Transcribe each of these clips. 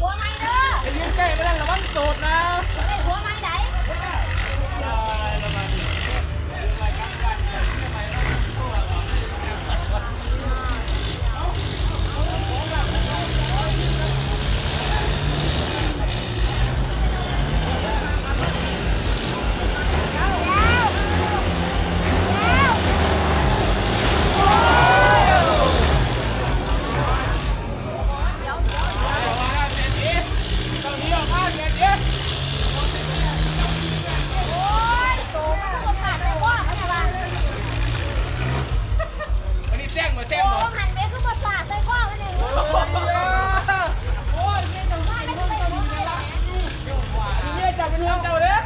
หัวไม้เด้อไอ้ยืนใกล้ไม่ได้ระวังโสดนะ ได้หัวไม้ไหน ตรงนี้ออกมาเดี๋ยวเดี๋ยว โอ้ยโตมันก็ขาดแต่ว่ามันอะไร อันนี้แซงมาแซงโอ้มาหันไปคือมาปาดใส่ข้อมันเองโอ้ยเมียจังว่ากเลยหัวไม้แล้วเนี่ยจับเป็นห่วงเจ้าเด้อ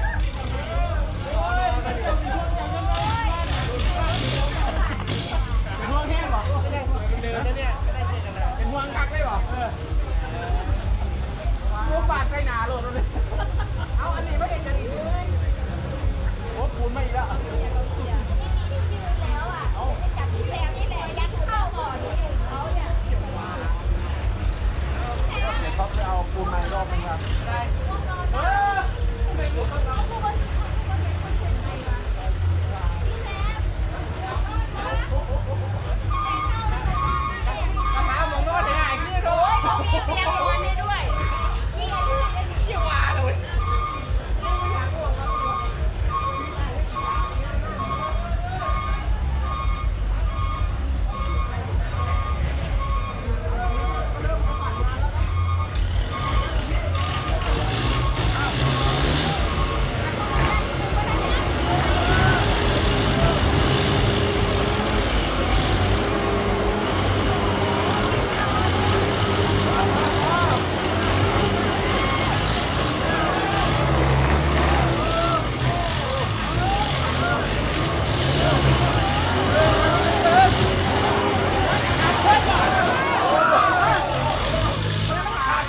เป็นห่วงแห้งเหรอเดินนะเนี่ยเป็นห่วงคักได้เหรอตัวปาดใส่หนาโหลดเลยเอาอันนี้ไม่ได้ยังอีกโอ้ปูนไม่อีกแล้ว แล้วอะไปจับที่แซมนี่แหละยัดเข้าก่อนเขาเนี่ย เดี๋ยวเขาไปเอาปูนมารอบนึงครับ ได้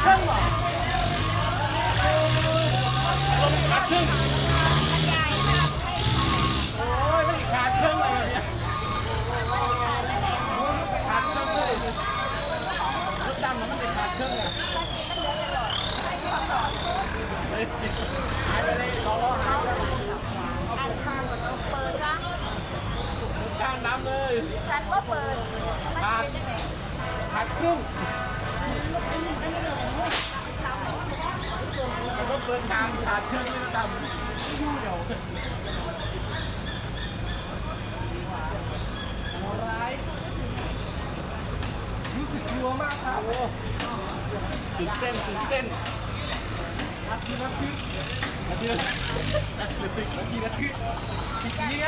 โอ้ยไม่ขาดเครื่องอะไรแบบเนี้ยขาดครื่งเลยรถดำมันไม่ขาดเครื่งเลยหายไปเลยล้อหายไปเลยอันเปิดนะข้างน้ำเลยฉันก็เปิดขาดขาดครึ่งมันก็เปิดทางขาดเครื่องไม่ต้องดำรู้สึกกลัวมากครับตื่นเต้นตื่นเต้นนาทีนาทีนาทีนาทีนาทีนาทีนาที